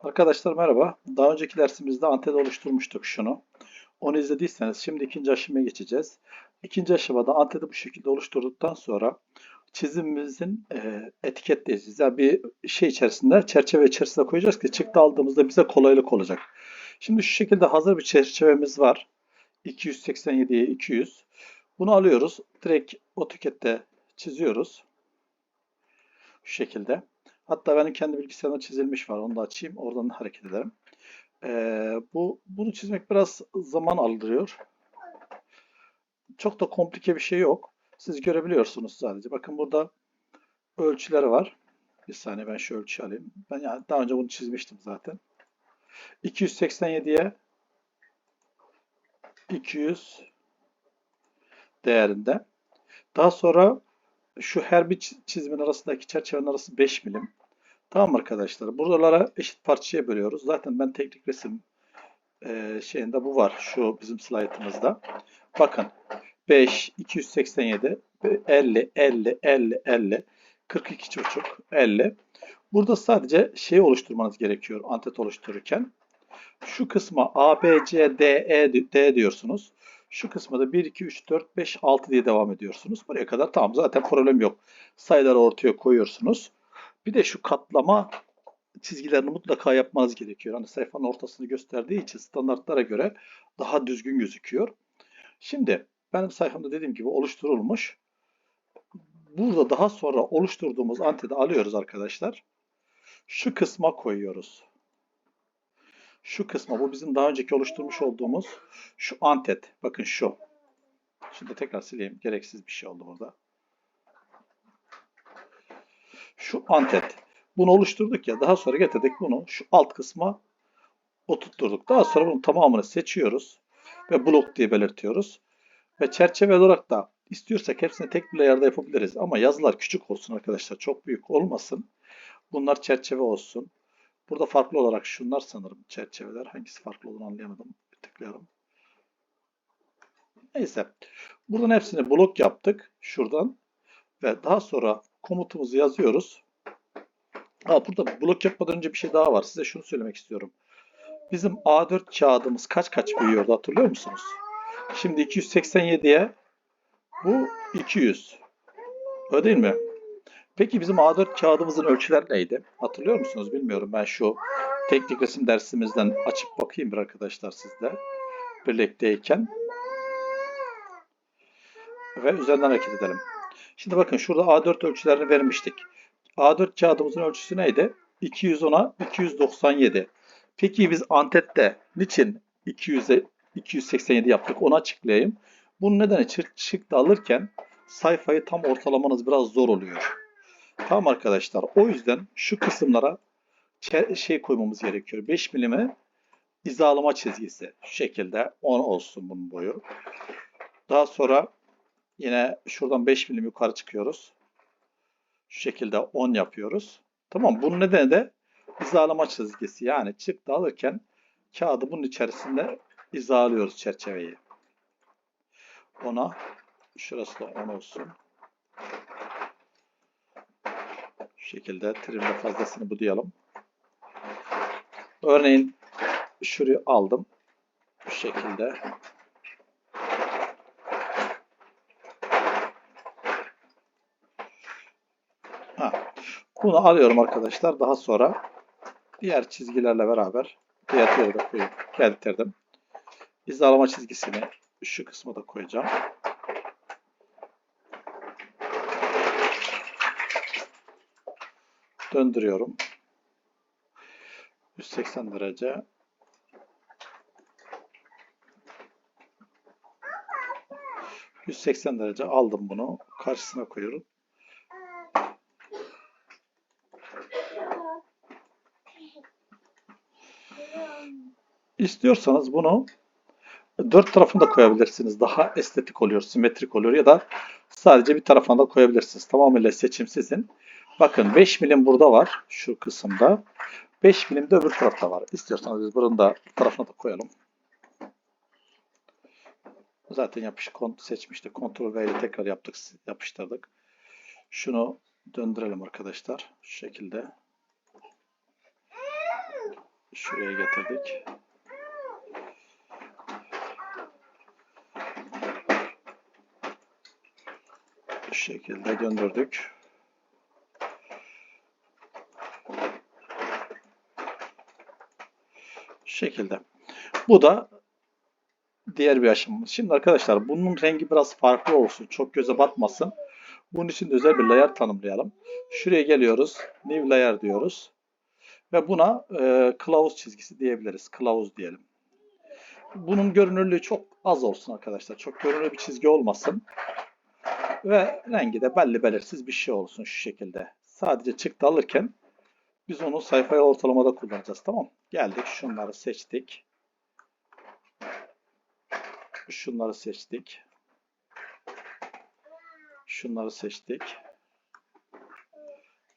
Arkadaşlar merhaba. Daha önceki dersimizde anten oluşturmuştuk şunu. Onu izlediyseniz şimdi ikinci aşamaya geçeceğiz. İkinci aşamada anteni bu şekilde oluşturduktan sonra çizimimizin e, etiketleyeceğiz. Yani bir şey içerisinde, çerçeve içerisinde koyacağız ki çıktı aldığımızda bize kolaylık olacak. Şimdi şu şekilde hazır bir çerçevemiz var. 287'ye 200. Bunu alıyoruz. Direkt AutoCAD'de çiziyoruz. Şu şekilde. Hatta benim kendi bilgisayarımda çizilmiş var. Onu da açayım. Oradan hareket ederim. Ee, bu bunu çizmek biraz zaman aldırıyor. Çok da komplike bir şey yok. Siz görebiliyorsunuz sadece. Bakın burada ölçüleri var. Bir saniye ben şu ölçü alayım. Ben yani daha önce bunu çizmiştim zaten. 287'ye 200 değerinde. Daha sonra şu her bir çizimin arasındaki çerçevenin arası 5 milim. Tamam arkadaşlar. Buralara eşit parçaya bölüyoruz. Zaten ben teknik resim e, şeyinde bu var. Şu bizim slaytımızda. Bakın 5, 287, 50, 50, 50, 50, 42 buçuk, 50. Burada sadece şey oluşturmanız gerekiyor antet oluştururken. Şu kısma A, B, C, D, E, D diyorsunuz. Şu kısma da 1, 2, 3, 4, 5, 6 diye devam ediyorsunuz. Buraya kadar tamam zaten problem yok. Sayıları ortaya koyuyorsunuz. Bir de şu katlama çizgilerini mutlaka yapmanız gerekiyor. Hani sayfanın ortasını gösterdiği için standartlara göre daha düzgün gözüküyor. Şimdi benim sayfamda dediğim gibi oluşturulmuş. Burada daha sonra oluşturduğumuz anteni alıyoruz arkadaşlar. Şu kısma koyuyoruz. Şu kısma bu bizim daha önceki oluşturmuş olduğumuz şu antet. Bakın şu. Şimdi tekrar sileyim. Gereksiz bir şey oldu burada. Şu antet. Bunu oluşturduk ya daha sonra getirdik bunu şu alt kısma oturtturduk. Daha sonra bunun tamamını seçiyoruz ve blok diye belirtiyoruz. Ve çerçeve olarak da istiyorsak hepsini tek bir layer'da yapabiliriz. Ama yazılar küçük olsun arkadaşlar. Çok büyük olmasın. Bunlar çerçeve olsun. Burada farklı olarak şunlar sanırım çerçeveler. Hangisi farklı olduğunu anlayamadım. Bir tıklayalım. Neyse. Buradan hepsini blok yaptık. Şuradan. Ve daha sonra komutumuzu yazıyoruz. Ha, burada blok yapmadan önce bir şey daha var. Size şunu söylemek istiyorum. Bizim A4 kağıdımız kaç kaç büyüyordu hatırlıyor musunuz? Şimdi 287'ye bu 200. Öyle değil mi? Peki bizim A4 kağıdımızın ölçüleri neydi? Hatırlıyor musunuz? Bilmiyorum. Ben şu teknik resim dersimizden açıp bakayım bir arkadaşlar sizle. Birlikteyken. Ve üzerinden hareket edelim. Şimdi bakın şurada A4 ölçülerini vermiştik. A4 kağıdımızın ölçüsü neydi? 210'a 297. Peki biz Antep'te niçin 200'e 287 yaptık? Onu açıklayayım. Bunun nedeni çıktı alırken sayfayı tam ortalamanız biraz zor oluyor. Tamam arkadaşlar. O yüzden şu kısımlara şey koymamız gerekiyor. 5 milime hizalama çizgisi. Şu şekilde 10 olsun bunun boyu. Daha sonra yine şuradan 5 milim yukarı çıkıyoruz. Şu şekilde 10 yapıyoruz. Tamam bunun nedeni de hizalama çizgisi. Yani çıktı alırken kağıdı bunun içerisinde hizalıyoruz çerçeveyi. Ona şurası da 10 olsun. Şu şekilde trimde fazlasını budayalım. Örneğin şurayı aldım. Bu şekilde. Ha. Bunu alıyorum arkadaşlar. Daha sonra diğer çizgilerle beraber diğer yere de koyup getirdim. Hizalama çizgisini şu kısma da koyacağım. Döndürüyorum. 180 derece. ...180 derece aldım bunu. Karşısına koyuyorum. İstiyorsanız bunu dört tarafını da koyabilirsiniz. Daha estetik oluyor, simetrik oluyor ya da sadece bir tarafına da koyabilirsiniz. Tamamıyla seçim sizin. Bakın 5 milim burada var şu kısımda. 5 milim de öbür tarafta var. İstiyorsanız biz buranın da tarafına da koyalım. Zaten yapış seçmiştik. Ctrl V ile tekrar yaptık, yapıştırdık. Şunu döndürelim arkadaşlar. Şu şekilde. şuraya getirdik. Bu şekilde döndürdük. Şekilde. Bu da diğer bir aşamamız. Şimdi arkadaşlar bunun rengi biraz farklı olsun. Çok göze batmasın. Bunun için de özel bir layer tanımlayalım. Şuraya geliyoruz. New layer diyoruz. Ve buna e, kılavuz çizgisi diyebiliriz. Kılavuz diyelim. Bunun görünürlüğü çok az olsun arkadaşlar. Çok görünürlü bir çizgi olmasın. Ve rengi de belli belirsiz bir şey olsun şu şekilde. Sadece çıktı alırken biz onu sayfaya ortalamada kullanacağız. Tamam. Geldik. Şunları seçtik. Şunları seçtik. Şunları seçtik.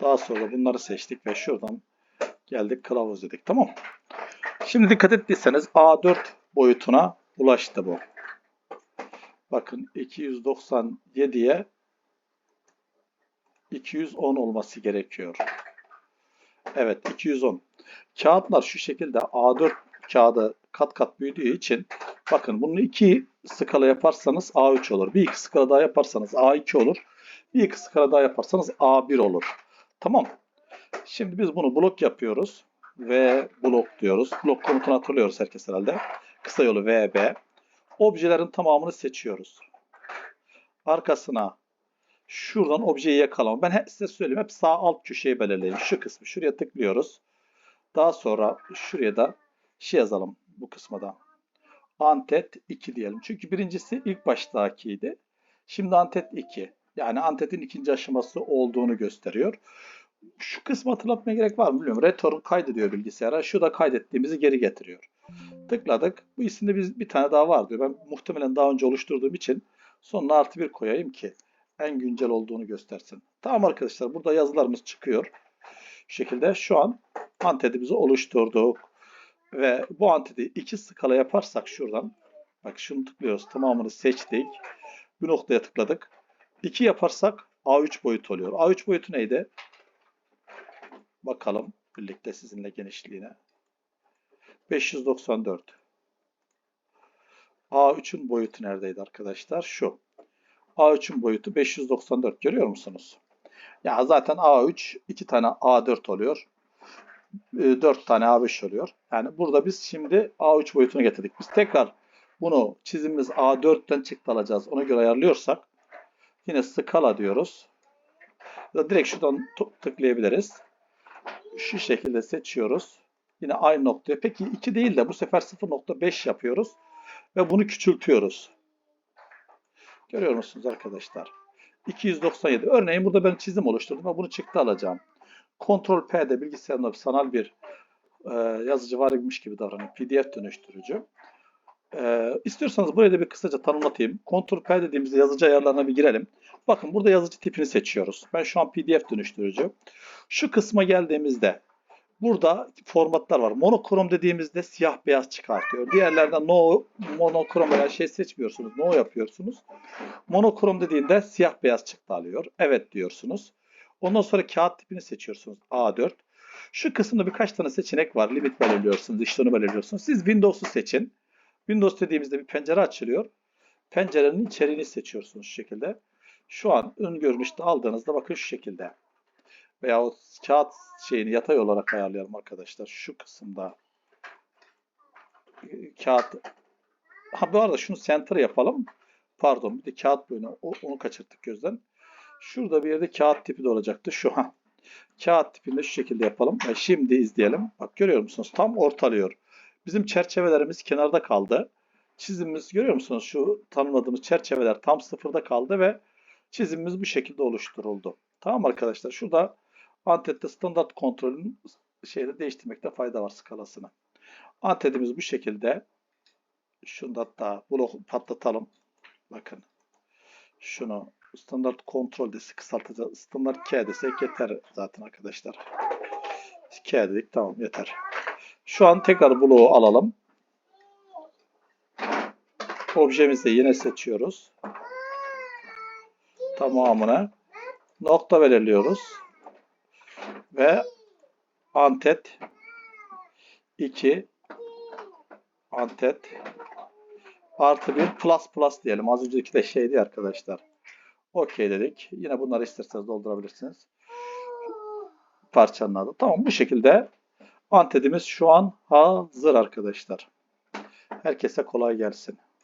Daha sonra bunları seçtik ve şuradan geldik kılavuz dedik. Tamam. Şimdi dikkat ettiyseniz A4 boyutuna ulaştı bu. Bakın 297'ye 210 olması gerekiyor. Evet 210. Kağıtlar şu şekilde A4 kağıdı kat kat büyüdüğü için bakın bunu iki skala yaparsanız A3 olur. Bir iki skala daha yaparsanız A2 olur. Bir iki skala daha yaparsanız A1 olur. Tamam. Şimdi biz bunu blok yapıyoruz. V blok diyoruz. Blok komutunu hatırlıyoruz herkes herhalde. Kısa yolu VB. Objelerin tamamını seçiyoruz. Arkasına şuradan objeyi yakalama. Ben he- size söyleyeyim. Hep sağ alt köşeyi belirleyin. Şu kısmı. Şuraya tıklıyoruz. Daha sonra şuraya da şey yazalım bu kısma da. Antet 2 diyelim. Çünkü birincisi ilk baştakiydi. Şimdi antet 2. Yani antetin ikinci aşaması olduğunu gösteriyor. Şu kısmı hatırlatmaya gerek var mı bilmiyorum. Return kaydediyor bilgisayara. Şu da kaydettiğimizi geri getiriyor. Tıkladık. Bu isimde biz bir tane daha var diyor. Ben muhtemelen daha önce oluşturduğum için sonuna artı bir koyayım ki en güncel olduğunu göstersin. Tamam arkadaşlar burada yazılarımız çıkıyor. Şu şekilde şu an antedimizi oluşturduk. Ve bu antedi iki skala yaparsak şuradan bak şunu tıklıyoruz. Tamamını seçtik. Bir noktaya tıkladık. 2 yaparsak A3 boyut oluyor. A3 boyutu neydi? Bakalım birlikte sizinle genişliğine. 594. A3'ün boyutu neredeydi arkadaşlar? Şu. A3'ün boyutu 594. Görüyor musunuz? Ya zaten A3 iki tane A4 oluyor. 4 tane A5 oluyor. Yani burada biz şimdi A3 boyutunu getirdik. Biz tekrar bunu çizimimiz A4'ten çıktı alacağız. Ona göre ayarlıyorsak yine skala diyoruz. Direkt şuradan tıklayabiliriz. Şu şekilde seçiyoruz. Yine aynı noktaya. Peki 2 değil de bu sefer 0.5 yapıyoruz. Ve bunu küçültüyoruz. Görüyor musunuz arkadaşlar? 297. Örneğin burada ben çizim oluşturdum ve bunu çıktı alacağım. Ctrl P'de bilgisayarımda sanal bir e, yazıcı varmış gibi davranıyor. PDF dönüştürücü. E, istiyorsanız buraya da bir kısaca tanımlatayım. Ctrl P dediğimizde yazıcı ayarlarına bir girelim. Bakın burada yazıcı tipini seçiyoruz. Ben şu an PDF dönüştürücü. Şu kısma geldiğimizde burada formatlar var. Monokrom dediğimizde siyah beyaz çıkartıyor. Diğerlerden no monokrom veya şey seçmiyorsunuz. No yapıyorsunuz. Monokrom dediğinde siyah beyaz çıktı alıyor. Evet diyorsunuz. Ondan sonra kağıt tipini seçiyorsunuz. A4. Şu kısımda birkaç tane seçenek var. Limit belirliyorsunuz, işlemi belirliyorsunuz. Siz Windows'u seçin. Windows dediğimizde bir pencere açılıyor. Pencerenin içeriğini seçiyorsunuz şu şekilde. Şu an ön görünüşte aldığınızda bakın şu şekilde. Veya o kağıt şeyini yatay olarak ayarlayalım arkadaşlar. Şu kısımda kağıt ha bu arada şunu center yapalım. Pardon bir de kağıt boyunu onu kaçırttık gözden. Şurada bir yerde kağıt tipi de olacaktı. Şu ha. Kağıt tipinde şu şekilde yapalım. Ve şimdi izleyelim. Bak görüyor musunuz? Tam ortalıyor. Bizim çerçevelerimiz kenarda kaldı. Çizimimiz görüyor musunuz? Şu tanımladığımız çerçeveler tam sıfırda kaldı ve çizimimiz bu şekilde oluşturuldu. Tamam arkadaşlar. Şurada Antette standart kontrolün şeyde değiştirmekte fayda var skalasını. Antedimiz bu şekilde. Şunu da hatta blok patlatalım. Bakın. Şunu standart kontrol desi kısaltacağız. Standart K desek yeter zaten arkadaşlar. K dedik tamam yeter. Şu an tekrar bloğu alalım. Objemizi yine seçiyoruz. Tamamını. Nokta belirliyoruz. Ve antet 2 antet artı bir plus plus diyelim. Az önceki de şeydi arkadaşlar. Okey dedik. Yine bunları isterseniz doldurabilirsiniz. Parçanın adı. Tamam bu şekilde antetimiz şu an hazır arkadaşlar. Herkese kolay gelsin.